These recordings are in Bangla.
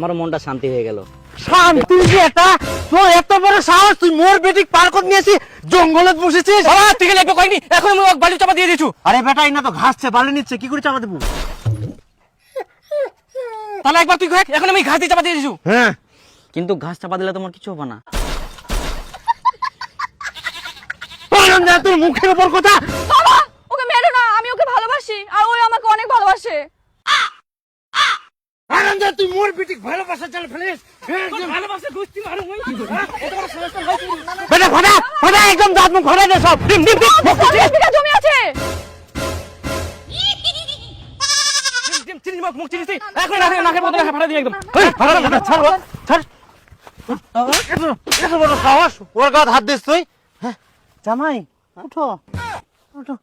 আমারও মনটা শান্তি হয়ে গেল। শান্তি? এটা তোর এত বড় সাহস তুই মোর বেটিক পার করে নিয়েছিস জঙ্গলত বসেছিস? বাবা তুই কয়নি এখন আমি ওকে বালু চাপা দিয়ে দিছু আরে বেটা এই না তো ঘাসছে বালি নিচ্ছে কি করে চাপা দেবো? তাহলে একবার তুই কয়েক এখন আমি ঘাস দিয়ে চাপা দিয়ে দিছু হ্যাঁ। কিন্তু ঘাস চাপা দিলে তোমার কিছু হবে না। তোর মুখের উপর কথা বাবা ওকে মেরো না আমি ওকে ভালোবাসি আর ও আমাকে অনেক ভালোবাসে। তুই মোর বেটিক ভালোবাসা চাল ফেলিস। ভালোবাসে গুস্তি মারু মই বেটা ফাটা ফাটা একদম দাঁত মুখ ফাটা দে সব। ডিম ডিম ডিম মুখ পঞ্চাশ বিঘা জমি আছে। চিনিস মুখ মুখ চিনিস এখন নাকে নাকে বদলে ফাটা দিয়ে একদম। এই, ফাটা না, ছাড় ছাড় এত- এত বড় সাহস ওর গাত হাত দিস তুই। হ্যাঁ? জামাই উঠো। উঠো।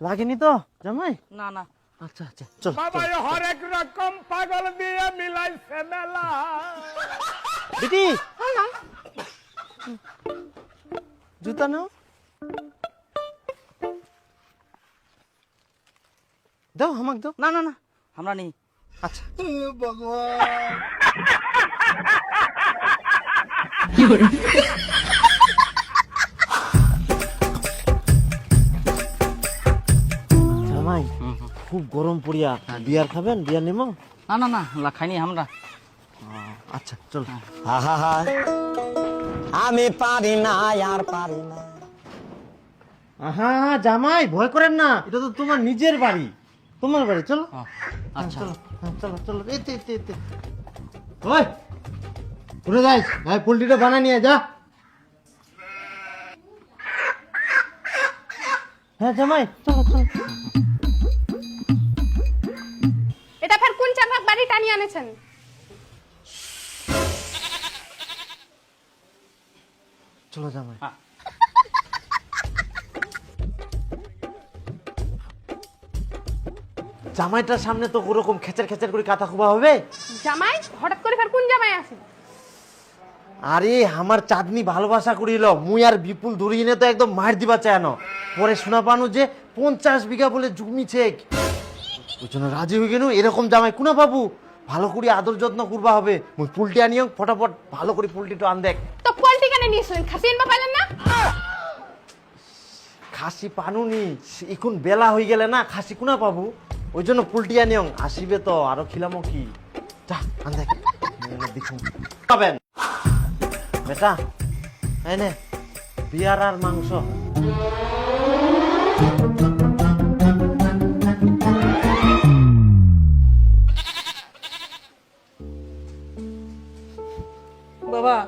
লাগেনি তো জামাই? না না। আচ্ছা আচ্ছা। চল বাবা এ হরেক রকম পাগল দিয়ে মিলাইছে মেলা। বেটি জুতা নাও। দাও আমাকে দাও। না না না আমরা নেই। আচ্ছা। জামাই খুব গরম পড়িয়া বিয়ার খাবেন? বিয়ার নেমো? না না না লা খাইনি আমরা। আচ্ছা চল। আমি পারি না আর পারি না। আহা জামাই ভয় করেন না। এটা তো তোমার নিজের বাড়ি। তোমার বাড়ি চলো। আচ্ছা। চলো হ্যাঁ, চলো চলো। এতে এতে এতে ওই ঘুরে যাইস ভাই পোল্ট্রিটা বানা নিয়ে যা। হ্যাঁ জামাই চলো চলো। টানিয়ে আনেছেন। চলো জামাই। জামাইটার সামনে তো ওরকম খেচার খেচার করে কাতা খুবা হবে। জামাই হঠাৎ করে ফের কোন জামাই আছে আরে আমার চাঁদনি ভালোবাসা করিল মুই আর বিপুল ধরিয়ে তো একদম মার দিবা চায়নো পরে শোনা পানো যে পঞ্চাশ বিঘা বলে জমি ছেক। ওই জন্য রাজি হয়ে গেল এরকম জামাই কুনা বাবু ভালো করে আদর যত্ন করবা হবে। মুই পুলটি আনিও ফটাফট ভালো করে পুলটিটা আন দেখ। তো পোল্ট্রি কেন নিয়েছিলেন খাসি এনবা পাইলেন না? খাসি পানুনি এখন বেলা হয়ে গেলে না খাসি কুনা পাবো? ওই জন্য পুলটি আনিও আসিবে তো আরও খিলামো কি? যা আন দেখ। দেখুন পাবেন। বেটা এই নে বিয়ার আর মাংস। বাবা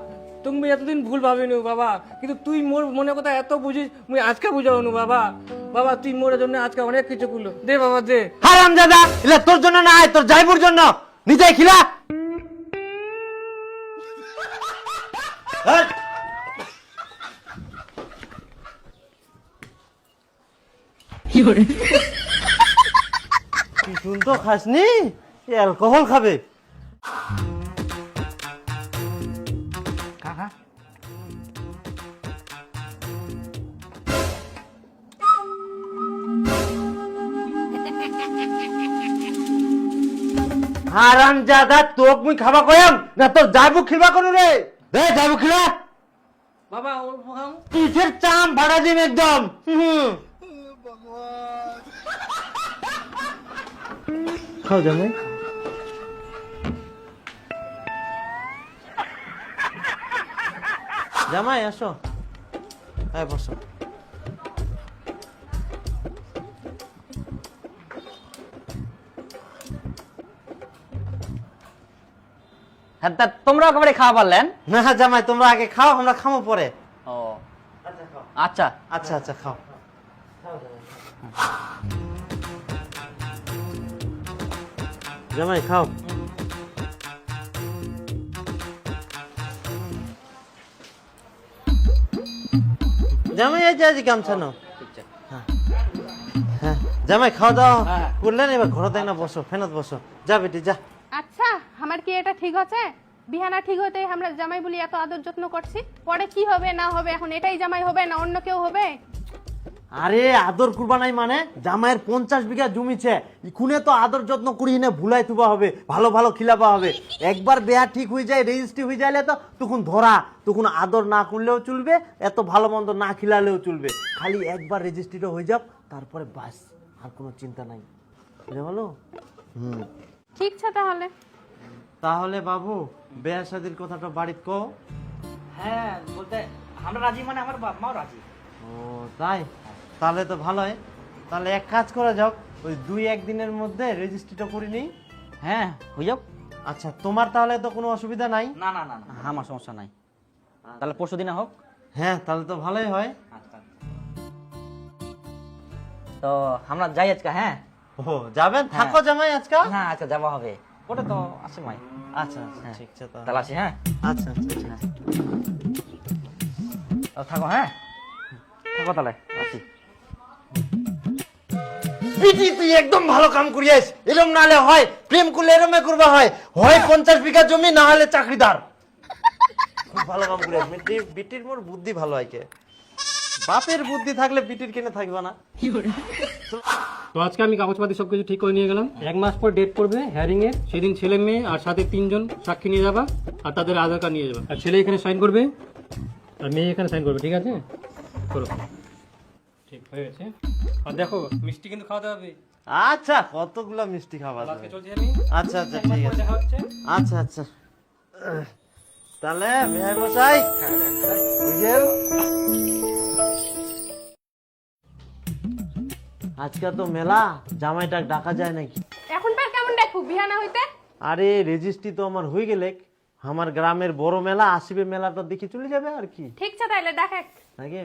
তুমি এতদিন ভুল ভাবিনু বাবা কিন্তু তুই মোর মনে কথা এত বুঝিস মুই আজকে বুঝাওনু বাবা। বাবা তুই মোর জন্য আজকে অনেক কিছু করল। দে বাবা দে। হারাম দাদা এলা তোর জন্য না আয় তোর যাইবুর জন্য। নিজেই খিলা। হাট। পিছুন তো খাসনি? অ্যালকোহল খাবে। হারাম দাদা তোক মুই খাবা কয়াম? না তোর যাইবু খিলবা কোন রে? দে যাইবু খিলা। বাবা অল্প খাও পিঠের চাম ভাড়া দিম একদম? হুম। খাও জামাই। জামাই আসো। হ্যাঁ বসো। হ্যাঁ তা তোমরা একেবারে খাওয়া পারলেন? না জামাই তোমরা আগে খাও আমরা খামো পরে। ও। আচ্ছা আচ্ছা। আচ্ছা খাও। জামাই খাও। জামাই এই যে আজ গামছা নাও। হ্যাঁ। হ্যাঁ জামাই খাওয়া দাওয়া হ্যাঁ। করলেন এবার ঘরতে না বসো ফেনত বসো। যা বেটি যা। আচ্ছা আমার কি এটা ঠিক আছে বিহানা ঠিক হতে আমরা জামাই বলি এত আদর যত্ন করছি? পরে কি হবে, না হবে, এখন এটাই জামাই হবে, না অন্য কেউ হবে? আরে, আদর করবা নাই মানে? জামাইয়ের পঞ্চাশ বিঘা জমিছে ইখুনে তো আদর যত্ন করি না, ভুলাই থুবা হবে, ভালো ভালো খিলাবা হবে। একবার বেয়া ঠিক হয়ে যায়, রেজিস্ট্রি হয়ে যাইলে তো তখন ধরা, তখন আদর না করলেও চলবে, এত ভালো মন্দ না খিলালেও চলবে। খালি একবার রেজিস্ট্রিটা হয়ে যাক তারপরে বাস, আর কোনো চিন্তা নাই। বুঝতে পারল হুম। ঠিক আছে তাহলে। তাহলে বাবু বেয়া শাদির কথাটা বাড়িতে কও। হ্যাঁ বলতে আমরা রাজি মানে আমার বাপ মাও রাজি। ও তাই? তাহলে তো ভালোই। তাহলে এক কাজ করা যাক ওই দুই একদিনের মধ্যে রেজিস্ট্রিটা করে নিই। হ্যাঁ হয়ে যাও আচ্ছা তোমার তাহলে তো কোনো অসুবিধা নাই। না না না না। আমার সমস্যা নাই। তাহলে পরশু দিনে হোক। হ্যাঁ তাহলে তো ভালোই হয়। আচ্ছা। তো আমরা যাই আজকে হ্যাঁ? ও যাবেন? থাকো জামাই আজকে? হ্যাঁ আজকে যাওয়া হবে। ওটা তো আছে মাই। আচ্ছা আচ্ছা ঠিক আছে তাহলে। আসি হ্যাঁ? আচ্ছা আচ্ছা থাকো হ্যাঁ? থাকো তাহলে আসি। পিটি তুই একদম ভালো কাম করিয়াস। এরম নালে হয় প্রেম করলে এরমে করবা হয়। হয় পঞ্চাশ বিঘা জমি না হলে চাকরিদার। খুব ভালো কাম করিয়াস। বিটির বিটির মোর বুদ্ধি ভালো হয় কে। বাপের বুদ্ধি থাকলে বিটির কেনে থাকবে না। তো আজকে আমি কাগজপাতি সবকিছু ঠিক করে নিয়ে গেলাম। এক মাস পর ডেট পড়বে হ্যারিং এর সেদিন ছেলে মেয়ে আর সাথে তিনজন সাক্ষী নিয়ে যাবা আর তাদের আধার কার্ড নিয়ে যাবা। আর ছেলে এখানে সাইন করবে আর মেয়ে এখানে সাইন করবে ঠিক আছে? করো। ঠিক হয়ে গেছে। আর দেখো মিষ্টি কিন্তু খাওয়াতে হবে। আচ্ছা কতগুলো মিষ্টি খাওয়া আজকে চলছি আমি। আচ্ছা আচ্ছা ঠিক আছে। আচ্ছা আচ্ছা। তাহলে মেহাই মশাই বুঝেও? আজকে তো মেলা জামাইটা ডাকা যায় নাকি? এখন পার কেমন দেখো বিহানা হইতে? আরে রেজিস্ট্রি তো আমার হয়ে গেলে। আমার গ্রামের বড় মেলা আসবে মেলাটা দেখে চলে যাবে আর কি। ঠিক আছে তাইলে দেখে নাকি?